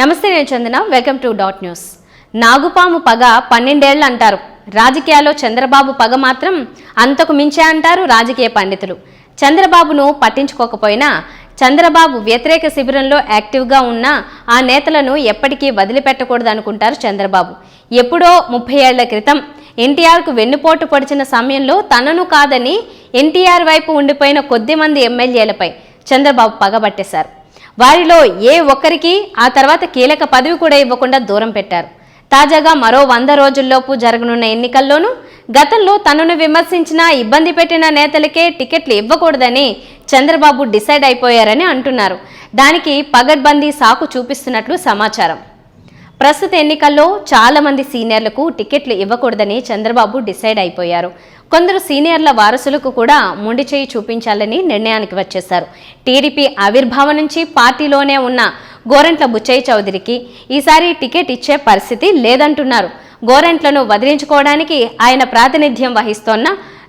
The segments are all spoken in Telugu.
నమస్తే నేను Chandana welcome to dot news. నాగుపాము పగ పన్నెండేళ్ళు అంటారు. రాజకీయాల్లో చంద్రబాబు పగ మాత్రం అంతకు మించే అంటారు రాజకీయ పండితులు. చంద్రబాబును పట్టించుకోకపోయినా చంద్రబాబు వ్యతిరేక శిబిరంలో యాక్టివ్గా ఉన్న ఆ నేతలను ఎప్పటికీ వదిలిపెట్టకూడదు అనుకుంటారు చంద్రబాబు. ఎప్పుడో ముప్పై ఏళ్ళ క్రితం ఎన్టీఆర్కు వెన్నుపోటు పొడిచిన సమయంలో తనను కాదని ఎన్టీఆర్ వైపు ఉండిపోయిన కొద్ది మంది ఎమ్మెల్యేలపై చంద్రబాబు పగబట్టేశారు వారిలో ఏ ఒక్కరికి ఆ తర్వాత కీలక పదవి కూడా ఇవ్వకుండా దూరం పెట్టారు. తాజాగా మరో వంద రోజుల్లోపు జరగనున్న ఎన్నికల్లోనూ గతంలో తనను విమర్శించిన ఇబ్బంది పెట్టిన నేతలకే టికెట్లు ఇవ్వకూడదని చంద్రబాబు డిసైడ్ అయిపోయారని అంటున్నారు. దానికి పగడ్బందీ సాకు చూపిస్తున్నట్లు సమాచారం. ప్రస్తుత ఎన్నికల్లో చాలామంది సీనియర్లకు టికెట్లు ఇవ్వకూడదని చంద్రబాబు డిసైడ్ అయిపోయారు. కొందరు సీనియర్ల వారసులకు కూడా మొండి చేయి చూపించాలని నిర్ణయానికి వచ్చేశారు. టీడీపీ ఆవిర్భావం నుంచి పార్టీలోనే ఉన్న గోరంట్ల బుచ్చయ్య చౌదరికి ఈసారి టికెట్ ఇచ్చే పరిస్థితి లేదంటున్నారు. గోరంట్లను వదిలించుకోవడానికి ఆయన ప్రాతినిధ్యం వహిస్తోన్న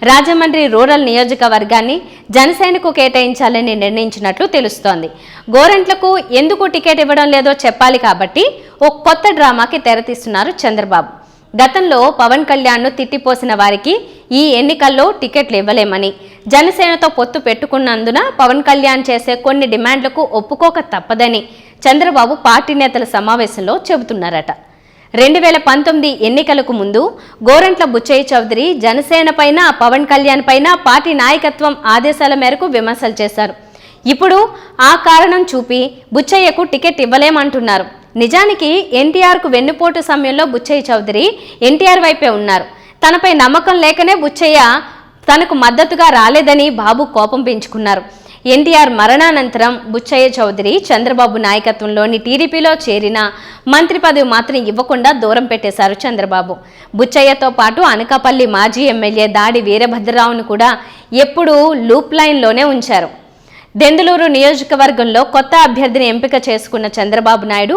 రాజమండ్రి రూరల్ నియోజకవర్గాన్ని జనసేనకు కేటాయించాలని నిర్ణయించినట్లు తెలుస్తోంది. గోరెంట్లకు ఎందుకు టికెట్ ఇవ్వడం లేదో చెప్పాలి కాబట్టి ఓ కొత్త డ్రామాకి తెరతీస్తున్నారు చంద్రబాబు. గతంలో పవన్ కళ్యాణ్ను తిట్టిపోసిన వారికి ఈ ఎన్నికల్లో టికెట్లు ఇవ్వలేమని జనసేనతో పొత్తు పెట్టుకున్నందున పవన్ కళ్యాణ్ చేసే కొన్ని డిమాండ్లకు ఒప్పుకోక తప్పదని చంద్రబాబు పార్టీ నేతల సమావేశంలో చెబుతున్నారట. రెండు వేల పంతొమ్మిది ఎన్నికలకు ముందు గోరంట్ల బుచ్చయ్య చౌదరి జనసేన పైన పవన్ కళ్యాణ్ పైన పార్టీ నాయకత్వం ఆదేశాల మేరకు విమర్శలు చేశారు. ఇప్పుడు ఆ కారణం చూపి బుచ్చయ్యకు టికెట్ ఇవ్వలేమంటున్నారు. నిజానికి ఎన్టీఆర్కు వెన్నుపోటు సమయంలో బుచ్చయ్య చౌదరి ఎన్టీఆర్ వైపే ఉన్నారు. తనపై నమ్మకం లేకనే బుచ్చయ్య తనకు మద్దతుగా రాలేదని బాబు కోపం పెంచుకున్నారు. ఎన్టీఆర్ మరణానంతరం బుచ్చయ్య చౌదరి చంద్రబాబు నాయకత్వంలోని టీడీపీలో చేరిన మంత్రి పదవి మాత్రం ఇవ్వకుండా దూరం పెట్టేశారు చంద్రబాబు. బుచ్చయ్యతో పాటు అనకాపల్లి మాజీ ఎమ్మెల్యే దాడి వీరభద్రరావును కూడా ఎప్పుడూ లూప్ లైన్లోనే ఉంచారు. దెందులూరు నియోజకవర్గంలో కొత్త అభ్యర్థిని ఎంపిక చేసుకున్న చంద్రబాబు నాయుడు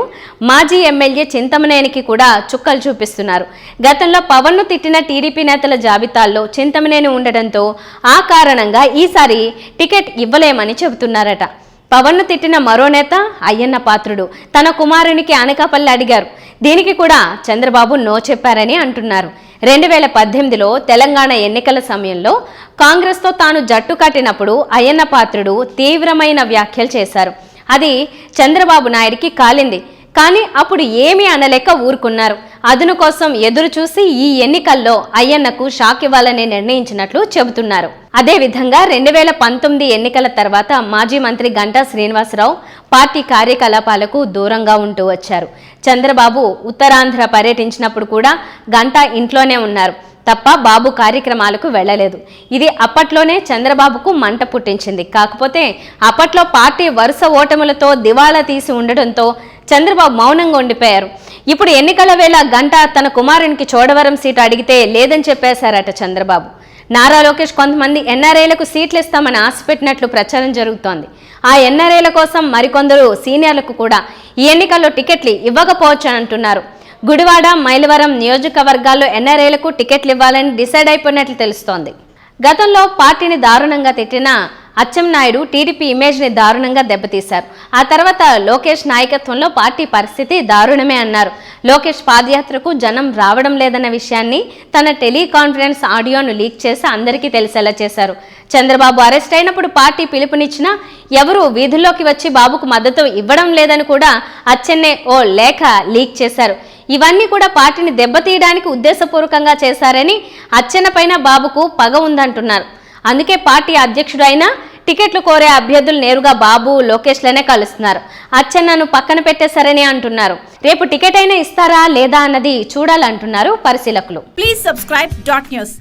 మాజీ ఎమ్మెల్యే చింతమనేనికి కూడా చుక్కలు చూపిస్తున్నారు. గతంలో పవన్ను తిట్టిన టీడీపీ నేతల జాబితాల్లో చింతమనేని ఉండడంతో ఆ కారణంగా ఈసారి టికెట్ ఇవ్వలేమని చెబుతున్నారట. పవన్ను తిట్టిన మరో నేత అయ్యన్న పాత్రుడు తన కుమారునికి అనకాపల్లి అడిగారు. దీనికి కూడా చంద్రబాబు నో చెప్పారని అంటున్నారు. రెండు వేల పద్దెనిమిదిలో తెలంగాణ ఎన్నికల సమయంలో కాంగ్రెస్తో తాను జట్టు కట్టినప్పుడు అయ్యన్న పాత్రుడు తీవ్రమైన వ్యాఖ్యలు చేశారు. అది చంద్రబాబు నాయుడికి కాలింది. కానీ అప్పుడు ఏమీ అనలేక ఊరుకున్నారు. అదును కోసం ఎదురు చూసి ఈ ఎన్నికల్లో అయ్యన్నకు షాక్ ఇవ్వాలని నిర్ణయించినట్లు చెబుతున్నారు. అదేవిధంగా రెండు వేల పంతొమ్మిది ఎన్నికల తర్వాత మాజీ మంత్రి గంటా శ్రీనివాసరావు పార్టీ కార్యకలాపాలకు దూరంగా ఉంటూ వచ్చారు. చంద్రబాబు ఉత్తరాంధ్ర పర్యటించినప్పుడు కూడా గంటా ఇంట్లోనే ఉన్నారు. తప్ప బాబు కార్యక్రమాలకు వెళ్ళలేదు. ఇది అప్పట్లోనే చంద్రబాబుకు మంట పుట్టించింది. కాకపోతే అప్పట్లో పార్టీ వరుస ఓటములతో దివాలా తీసి ఉండడంతో చంద్రబాబు మౌనంగా ఉండిపోయారు. ఇప్పుడు ఎన్నికల వేళ గంట తన కుమారునికి చోడవరం సీటు అడిగితే లేదని చెప్పేశారట చంద్రబాబు. నారా లోకేష్ కొంతమంది ఎన్ఆర్ఐలకు సీట్లు ఇస్తామని ఆశపెట్టినట్లు ప్రచారం జరుగుతోంది. ఆ ఎన్ఆర్ఐల కోసం మరికొందరు సీనియర్లకు కూడా ఈ ఎన్నికల్లో టికెట్లు ఇవ్వకపోవచ్చు అంటున్నారు గుడివాడ మైలవరం నియోజకవర్గాల్లో ఎన్ఆర్ఐలకు టికెట్లు ఇవ్వాలని డిసైడ్ అయిపోయినట్లు తెలుస్తోంది. గతంలో పార్టీని దారుణంగా తిట్టిన అచ్చెన్నాయుడు టీడీపీ ఇమేజ్ని దారుణంగా దెబ్బతీశారు. ఆ తర్వాత లోకేష్ నాయకత్వంలో పార్టీ పరిస్థితి దారుణమే అన్నారు. లోకేష్ పాదయాత్రకు జనం రావడం లేదన్న విషయాన్ని తన టెలికాన్ఫరెన్స్ ఆడియోను లీక్ చేసి అందరికీ తెలిసేలా చేశారు. చంద్రబాబు అరెస్ట్ అయినప్పుడు పార్టీ పిలుపునిచ్చినా ఎవరు వీధుల్లోకి వచ్చి బాబుకు మద్దతు ఇవ్వడం లేదని కూడా అచ్చెన్నే ఓ లేఖ లీక్ చేశారు. ఇవన్నీ కూడా పార్టీని దెబ్బతీయడానికి ఉద్దేశపూర్వకంగా చేశారని అచ్చెన్న పైన బాబుకు పగ ఉందంటున్నారు. అందుకే పార్టీ అధ్యక్షుడైన టికెట్లు కోరే అభ్యర్థులు నేరుగా బాబు లోకేష్లనే కలుస్తున్నారు. అచ్చెన్నను పక్కన పెట్టేశారని అంటున్నారు. రేపు టికెట్ అయినా ఇస్తారా లేదా అన్నది చూడాలంటున్నారు పరిశీలకులు. Please subscribe dot news.